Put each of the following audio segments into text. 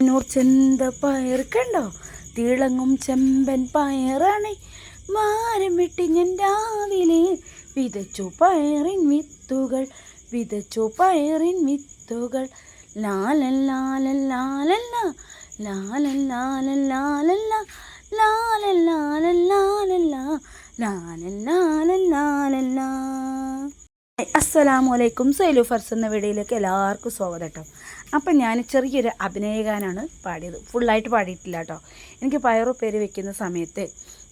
എന്നൂർ ചെന്ത പയർ കണ്ടോ? തിളങ്ങും ചെമ്പൻ പയറാണ്. മാരം വിട്ടി ഞാൻ രാവിലെ വിതച്ചു പയറിൻ വിത്തുകൾ വിതച്ചു പയറിൻ വിത്തുകൾ. ലാലൻ ലാലൻ ലാലല്ല ലാലൻ ലാലൻ ലാലല്ല ലാലൻ ലാലൻ ലാലല്ല ലാലൻ ലാലൻ അസ്സലാമു അലൈക്കും. സൈലു ഫർസ് എന്ന വീഡിയോയിലേക്ക് എല്ലാവർക്കും സ്വാഗതം കേട്ടോ. അപ്പം ഞാൻ ചെറിയൊരു അഭിനയഗാനാണ് പാടിയത്. ഫുള്ളായിട്ട് പാടിയിട്ടില്ല കേട്ടോ. എനിക്ക് പയറു പേര് വെക്കുന്ന സമയത്ത്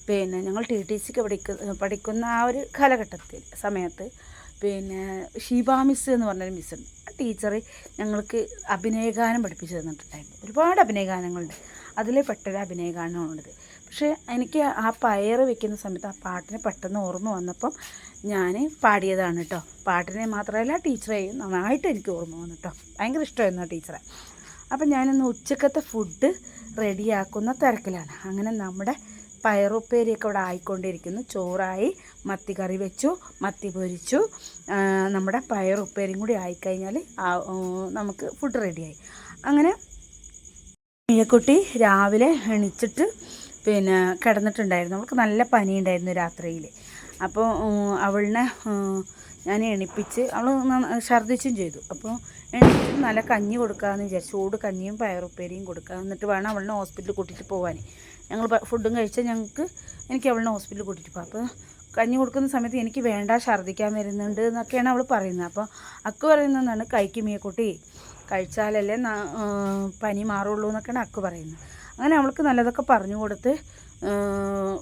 പിന്നെ ഞങ്ങൾ ടി ടി സിക്ക് പഠിക്കുന്ന പഠിക്കുന്ന ആ ഒരു കാലഘട്ടത്തിൽ സമയത്ത് പിന്നെ ഷീബ മിസ് എന്ന് പറഞ്ഞൊരു മിസ്സുണ്ട് ആ ടീച്ചർ ഞങ്ങൾക്ക് അഭിനയഗാനം പഠിപ്പിച്ചു തന്നിട്ടുണ്ടായിരുന്നു. ഒരുപാട് അഭിനയഗാനങ്ങളുണ്ട് അതിലെ പെട്ടൊരു അഭിനയഗാനമാണുള്ളത് പക്ഷേ എനിക്ക് ആ പയർ വെക്കുന്ന സമയത്ത് ആ പാട്ടിനെ പെട്ടെന്ന് ഓർമ്മ വന്നപ്പം ഞാൻ പാടിയതാണ് കേട്ടോ പാട്ടിനെ മാത്രമല്ല ടീച്ചറെയും നന്നായിട്ട് എനിക്ക് ഓർമ്മ വന്നു കേട്ടോ ഭയങ്കര ഇഷ്ടമായിരുന്നു ആ ടീച്ചറെ. അപ്പം ഞാനിന്ന് ഉച്ചക്കത്തെ ഫുഡ് റെഡിയാക്കുന്ന തിരക്കിലാണ്. അങ്ങനെ നമ്മുടെ പയറുപ്പേരിയൊക്കെ ഇവിടെ ആയിക്കൊണ്ടിരിക്കുന്നു. ചോറായി മത്തി കറി വെച്ചു മത്തി പൊരിച്ചു. നമ്മുടെ പയറുപ്പേരിയും കൂടി ആയിക്കഴിഞ്ഞാൽ നമുക്ക് ഫുഡ് റെഡിയായി. അങ്ങനെ മീയക്കുട്ടി രാവിലെ എണിച്ചിട്ട് പിന്നെ കിടന്നിട്ടുണ്ടായിരുന്നു. അവൾക്ക് നല്ല പനി ഉണ്ടായിരുന്നു രാത്രിയിൽ അപ്പോൾ അവളിനെ ഞാൻ എണിപ്പിച്ച് അവൾ ഛർദ്ദിച്ചും ചെയ്തു. അപ്പോൾ എണിപ്പിച്ച് നല്ല കഞ്ഞി കൊടുക്കാമെന്ന് വിചാരിച്ചു. ചൂട് കഞ്ഞിയും പയറുപ്പേരിയും കൊടുക്കുക എന്നിട്ട് വേണം അവളിനെ ഹോസ്പിറ്റലിൽ കൂട്ടിയിട്ട് പോകാൻ ഞങ്ങൾ ഫുഡും കഴിച്ചാൽ ഞങ്ങൾക്ക് എനിക്ക് അവളിനെ ഹോസ്പിറ്റലിൽ കൂട്ടിയിട്ട് പോകാം അപ്പോൾ കഞ്ഞി കൊടുക്കുന്ന സമയത്ത് എനിക്ക് വേണ്ട ഛർദ്ദിക്കാൻ വരുന്നുണ്ട് എന്നൊക്കെയാണ് അവൾ പറയുന്നത്. അപ്പോൾ അക്ക് പറയുന്നതാണ് കൈക്ക് മീയക്കുട്ടി കഴിച്ചാലല്ലേ പനി മാറുള്ളൂ എന്നൊക്കെയാണ് അക്ക് പറയുന്നത് അങ്ങനെ അവൾക്ക് നല്ലതൊക്കെ പറഞ്ഞു കൊടുത്ത്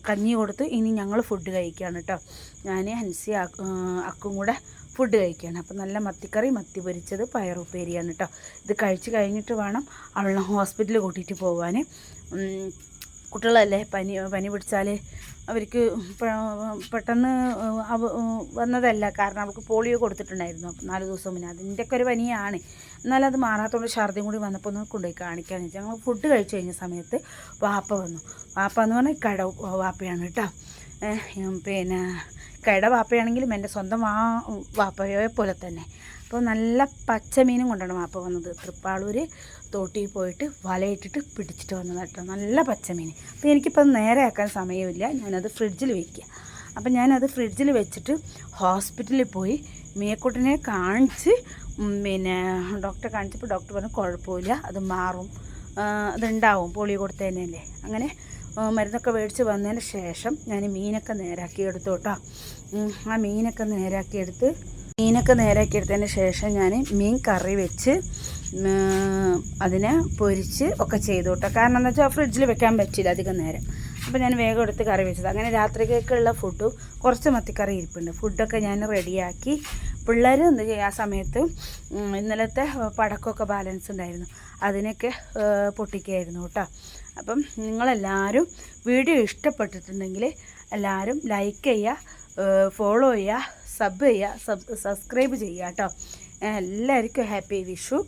കഞ്ഞി കൊടുത്ത് ഇനി ഞങ്ങൾ ഫുഡ് കഴിക്കുകയാണ് കേട്ടോ ഞാൻ ഹൻസി അക്കും കൂടെ ഫുഡ് കഴിക്കുകയാണ് അപ്പം നല്ല മത്തിക്കറി മത്തി പൊരിച്ചത് പയറുപ്പേരിയാണ് കേട്ടോ ഇത് കഴിച്ച് കഴിഞ്ഞിട്ട് വേണം അവളെ ഹോസ്പിറ്റലിൽ കൂട്ടിയിട്ട് പോകാൻ കുട്ടികളല്ലേ പനി പനി പിടിച്ചാൽ അവർക്ക് പെട്ടെന്ന് വന്നതല്ല. കാരണം അവർക്ക് പോളിയോ കൊടുത്തിട്ടുണ്ടായിരുന്നു. നാല് ദിവസം മുന്നേ. അതിന്റെയൊക്കെ ഒരു പനിയാണ്. എന്നാലും അത് മാറാത്തതുകൊണ്ട് ഛർദിയും കൂടി വന്നപ്പോൾ ഒന്ന് കൊണ്ടുപോയി കാണിക്കാൻ വെച്ചാൽ ഞങ്ങൾ ഫുഡ് കഴിച്ചു കഴിഞ്ഞ സമയത്ത് വാപ്പ വന്നു. വാപ്പ എന്ന് പറഞ്ഞാൽ കട വാപ്പയാണ് കേട്ടോ പിന്നെ കട വാപ്പയാണെങ്കിലും എന്റെ സ്വന്തം വാ വാപ്പയെ പോലെ തന്നെ. അപ്പോൾ നല്ല പച്ചമീനും കൊണ്ടാണ് മാപ്പ വന്നത്. തൃപ്പാളൂർ തോട്ടിൽ പോയിട്ട് വലയിട്ടിട്ട് പിടിച്ചിട്ട് വന്നത് കേട്ടോ. നല്ല പച്ചമീൻ അപ്പോൾ എനിക്കിപ്പോൾ നേരെ ആക്കാൻ സമയമില്ല. ഞാനത് ഫ്രിഡ്ജിൽ വയ്ക്കുക. അപ്പം ഞാനത് ഫ്രിഡ്ജിൽ വെച്ചിട്ട് ഹോസ്പിറ്റലിൽ പോയി മിയക്കുട്ടിനെ കാണിച്ച് പിന്നെ ഡോക്ടറെ കാണിച്ചപ്പോൾ ഡോക്ടർ പറഞ്ഞു കുഴപ്പമില്ല അത് മാറും. അതുണ്ടാവും പോളിയോ കൊടുത്തതന്നെയല്ലേ. അങ്ങനെ മരുന്നൊക്കെ മേടിച്ച് വന്നതിന് ശേഷം ഞാൻ മീനൊക്കെ നേരാക്കി എടുത്തു കേട്ടോ. ആ മീനൊക്കെ നേരാക്കി എടുത്ത് മീനൊക്കെ നേരാക്കി എടുത്തതിന് ശേഷം ഞാൻ മീൻ കറി വെച്ച് അതിനെ പൊരിച്ച് ഒക്കെ ചെയ്തു കേട്ടോ കാരണം എന്താ വെച്ചാൽ ഫ്രിഡ്ജിൽ വെക്കാൻ പറ്റില്ല അധികം നേരം. അപ്പോൾ ഞാൻ വേഗം എടുത്ത് കറി വെച്ചത്. അങ്ങനെ രാത്രിക്കേക്കുള്ള ഫുഡും കുറച്ച് മത്തിക്കറി ഇരിപ്പുണ്ട്. ഫുഡൊക്കെ ഞാൻ റെഡിയാക്കി പിള്ളേർ എന്ത് ചെയ്യുക ആ സമയത്ത് ഇന്നലത്തെ പടക്കമൊക്കെ ബാലൻസ് ഉണ്ടായിരുന്നു. അതിനൊക്കെ പൊട്ടിക്കായിരുന്നു കേട്ടോ. അപ്പം നിങ്ങളെല്ലാവരും വീഡിയോ ഇഷ്ടപ്പെട്ടിട്ടുണ്ടെങ്കിൽ എല്ലാവരും ലൈക്ക് ചെയ്യുക ഫോളോ ചെയ്യുക സബ് ചെയ്യുക സബ് സബ്സ്ക്രൈബ് ചെയ്യുക കേട്ടോ. എല്ലാവർക്കും ഹാപ്പി വിഷു.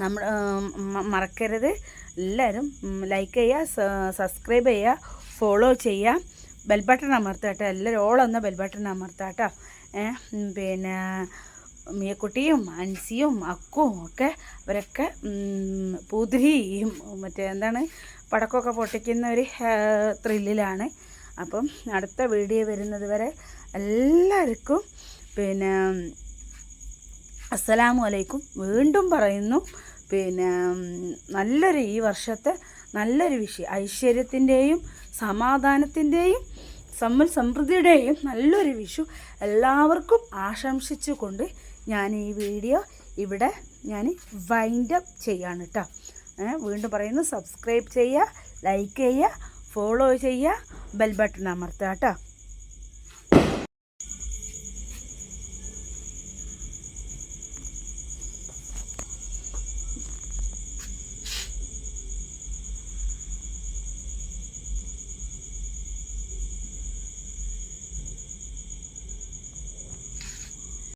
നമ്മൾ മറക്കരുത്. എല്ലാവരും ലൈക്ക് ചെയ്യുക സബ്സ്ക്രൈബ് ചെയ്യുക ഫോളോ ചെയ്യുക. ബെൽ ബട്ടൺ അമർത്തുക കേട്ടോ. എല്ലാവരും ഓളൊന്ന് ബെൽ ബട്ടൺ അമർത്തുക കേട്ടോ. പിന്നെ മിയക്കുട്ടിയും അൻസിയും അക്കും ഒക്കെ അവരൊക്കെ പൂതിരിയും മറ്റേ എന്താണ് പടക്കമൊക്കെ പൊട്ടിക്കുന്ന ഒരു ത്രില്ലിലാണ് അപ്പം അടുത്ത വീഡിയോ വരുന്നത് വരെ എല്ലാവർക്കും പിന്നെ അസ്സലാമു അലൈക്കും. വീണ്ടും പറയുന്നു പിന്നെ നല്ലൊരു ഈ വർഷത്തെ നല്ലൊരു വിഷയം. ഐശ്വര്യത്തിന്റെയും സമാധാനത്തിന്റെയും സമ്പൽ സമൃദ്ധിയുടെയും നല്ലൊരു വിഷു എല്ലാവർക്കും ആശംസിച്ചുകൊണ്ട് ഞാൻ ഈ വീഡിയോ ഇവിടെ ഞാൻ വൈൻഡ് അപ്പ് ചെയ്യാണ് കേട്ടോ. വീണ്ടും പറയുന്നു സബ്സ്ക്രൈബ് ചെയ്യുക ലൈക്ക് ചെയ്യുക ഫോളോ ചെയ്യുക. ബെൽ ബട്ടൺ അമർത്തുക കേട്ടോ.